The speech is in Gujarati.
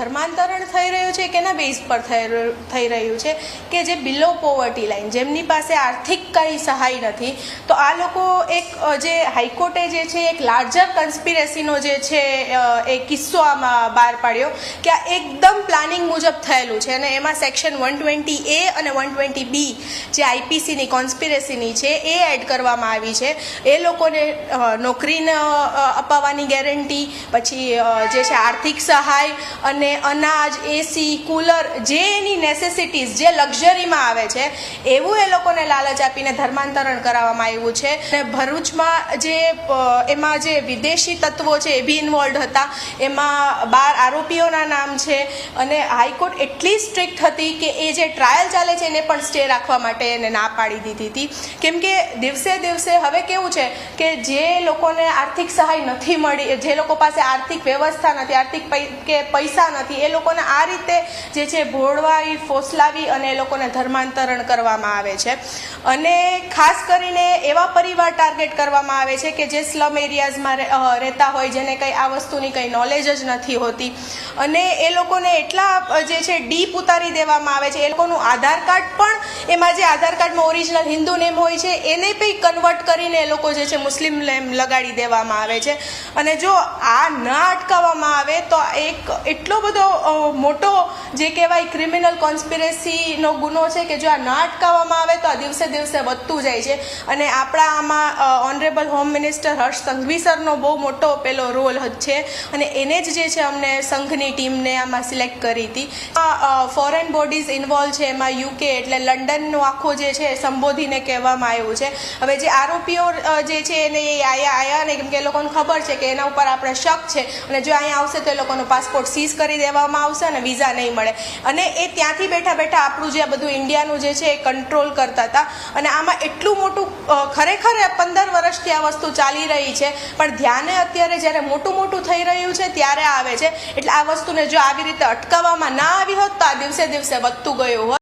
ધર્માંતરણ થઈ રહ્યું છે કે એના બેઝ પર થઈ રહ્યું- છે? કે જે બિલો પોવર્ટી લાઈન જેમની પાસે આર્થિક કંઈ સહાય નથી, તો આ લોકો એક જે હાઈકોર્ટે જે છે, એક લાર્જર કન્સ્પિરેસીનો જે છે એ કિસ્સો આમાં બહાર પાડ્યો કે આ એકદમ પ્લાનિંગ મુજબ થયેલું છે. અને એમાં સેક્શન વન ટ્વેન્ટી એ અને વન ટ્વેન્ટી બી જે આઈપીસીની કોન્સ્પિરેસીની છે, એ એડ કરવામાં આવી છે. એ લોકોને નોકરીને અપાવવાની ગેરંટી પછી જે છે, આર્થિક સહાય અને અનાજ એસી કુલર જે એની નેસેસિટીઝ જે લક્ઝરીમાં આવે છે, એવું એ લોકોને લાલચ આપીને ધર્માંતરણ કરાવવામાં આવ્યું છે. અને ભરૂચમાં જે એમાં જે વિદેશી તત્વો છે એ બી ઇન્વોલ્વ હતા. એમાં બાર આરોપીઓના નામ છે. અને હાઈકોર્ટ એટલી સ્ટ્રિક્ટ હતી કે એ જે ટ્રાયલ ચાલે છે એને પણ સ્ટે રાખવા માટે એને ના પાડી દીધી હતી. કેમ કે દિવસે દિવસે હવે કેવું છે કે જે લોકોને આર્થિક સહાય નથી મળી, જે લોકો પાસે આર્થિક વ્યવસ્થા નથી, આર્થિક કે પૈસા નથી એ લોકોને આ રીતે જે છે ભોળવાવી ફોસલાવી અને એ લોકોને ધર્માંતરણ કરવામાં આવે છે. અને ખાસ કરીને એવા પરિવાર ટાર્ગેટ કરવામાં આવે છે કે જે સ્લમ એરિયાઝમાં રહેતા હોય, જેને કંઈ આ વસ્તુની કંઈ નોલેજ જ નથી હોતી. અને એ લોકોને એટલા જે છે ડીપ ઉતારી દેવામાં આવે છે. એ લોકોનું આધાર કાર્ડ પણ એમાં જે આધાર કાર્ડમાં ઓરિજિનલ હિન્દુ નેમ હોય છે, એને પણ કન્વર્ટ કરીને એ લોકો જે છે મુસ્લિમ નેમ લગાડી દેવામાં આવે છે. અને જો આ ન અટકાવવામાં આવે તો એક એટલો બધો અ, મોટો જે કહેવાય ક્રિમિનલ કોન્સ્પિરેસીનો ગુનો છે કે જો આ ના અટકાવવામાં આવે તો આ દિવસે દિવસે વધતું જાય છે. અને આપણા આમાં honourable home minister Harsh Sanghavi સરનો બહુ મોટો પેલો રોલ છે. અને એને જ જે છે અમને સંઘની ટીમને આમાં સિલેક્ટ કરી હતી. ફોરેન બોડીઝ ઇન્વોલ્વ છે એમાં યુકે એટલે લંડનનું આખો જે છે સંબોધીને કહેવામાં આવ્યું છે. હવે જે આરોપીઓ જે છે એને એ આયા આયા ને કેમ કે એ લોકોને ખબર છે કે એના ઉપર આપણે શક છે. અને જો અહીંયા આવશે તો એ લોકોનો પાસપોર્ટ સીઝ કરી દેવામાં આવશે અને વિઝા નહીં મળે. અને એ ત્યાંથી બેઠા બેઠા આપણું જે આ બધું ઇન્ડિયાનું જે છે એ કંટ્રોલ કરતા હતા. અને આમાં એટલું મોટું ખરેખર પંદર વર્ષથી આ વસ્તુ ચાલી રહી છે. પણ ધ્યાને અત્યારે જ્યારે મોટું મોટું થઈ રહ્યું છે ત્યારે આવે છે. એટલે આ વસ્તુને જો આવી રીતે અટકાવવામાં ના આવી હોત તો આ દિવસે દિવસે વધતું ગયું હોત.